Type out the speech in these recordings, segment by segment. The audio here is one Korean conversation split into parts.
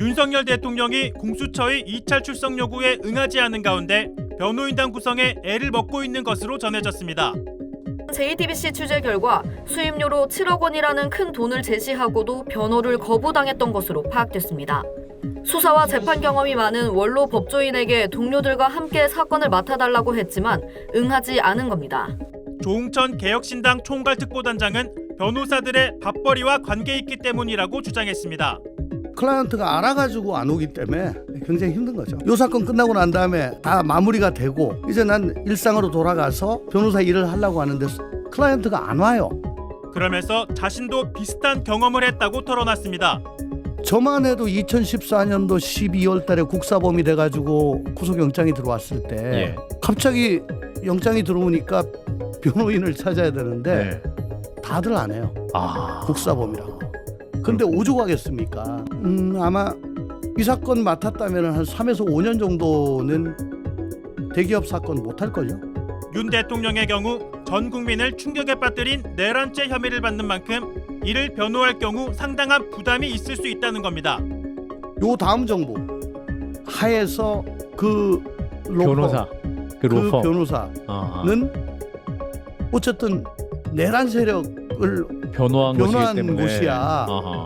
윤석열 대통령이 공수처의 이찰 출석 요구에 응하지 않은 가운데 변호인단 구성에 애를 먹고 있는 것으로 전해졌습니다. JTBC 취재 결과 수임료로 7억 원이라는 큰 돈을 제시하고도 변호를 거부당했던 것으로 파악됐습니다. 수사와 재판 경험이 많은 원로 법조인에게 동료들과 함께 사건을 맡아달라고 했지만 응하지 않은 겁니다. 조웅천 개혁신당 총괄특보단장은 변호사들의 밥벌이와 관계 있기 때문이라고 주장했습니다. 클라이언트가 알아가지고 안 오기 때문에 굉장히 힘든 거죠. 요 사건 끝나고 난 다음에 다 마무리가 되고 이제 난 일상으로 돌아가서 변호사 일을 하려고 하는데 클라이언트가 안 와요. 그러면서 자신도 비슷한 경험을 했다고 털어놨습니다. 저만 해도 2014년도 12월 달에 국사범이 돼가지고 구속영장이 들어왔을 때 예. 갑자기 영장이 들어오니까 변호인을 찾아야 되는데 네. 다들 안 해요. 아. 국사범이라고. 근데 오죽하겠습니까? 음, 아마 이 사건 맡았다면 한 3에서 5년 정도는 대기업 사건 못 할 걸요? 윤 대통령의 경우 전 국민을 충격에 빠뜨린 내란죄 혐의를 받는 만큼 이를 변호할 경우 상당한 부담이 있을 수 있다는 겁니다. 요 다음 정부 하에서 그 로펌, 변호사. 그 그 로펌. 변호사는. 어쨌든 내란 세력을 변호한, 변호한 때문에. 곳이야. 아하.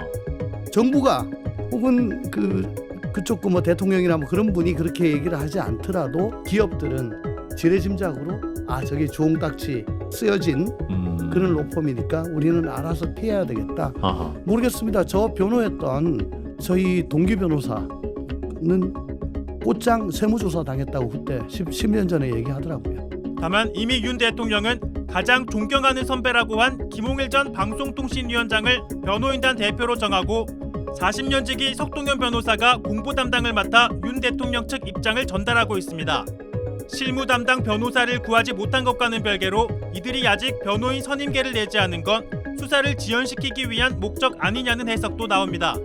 정부가 혹은 그 그쪽 그뭐 대통령이나 뭐 그런 분이 그렇게 얘기를 하지 않더라도 기업들은 지레짐작으로 아 저게 주홍딱지 쓰여진 음. 그런 로펌이니까 우리는 알아서 피해야 되겠다. 아하. 모르겠습니다. 저 변호했던 저희 동기 변호사는 꽃장 세무조사 당했다고 그때 10, 10년 전에 얘기하더라고요. 다만 이미 윤 대통령은 가장 존경하는 선배라고 한 김홍일 전 방송통신위원장을 변호인단 대표로 정하고 40년 지기 석동현 변호사가 공보 담당을 맡아 윤 대통령 측 입장을 전달하고 있습니다. 실무 담당 변호사를 구하지 못한 것과는 별개로 이들이 아직 변호인 선임계를 내지 않은 건 수사를 지연시키기 위한 목적 아니냐는 해석도 나옵니다.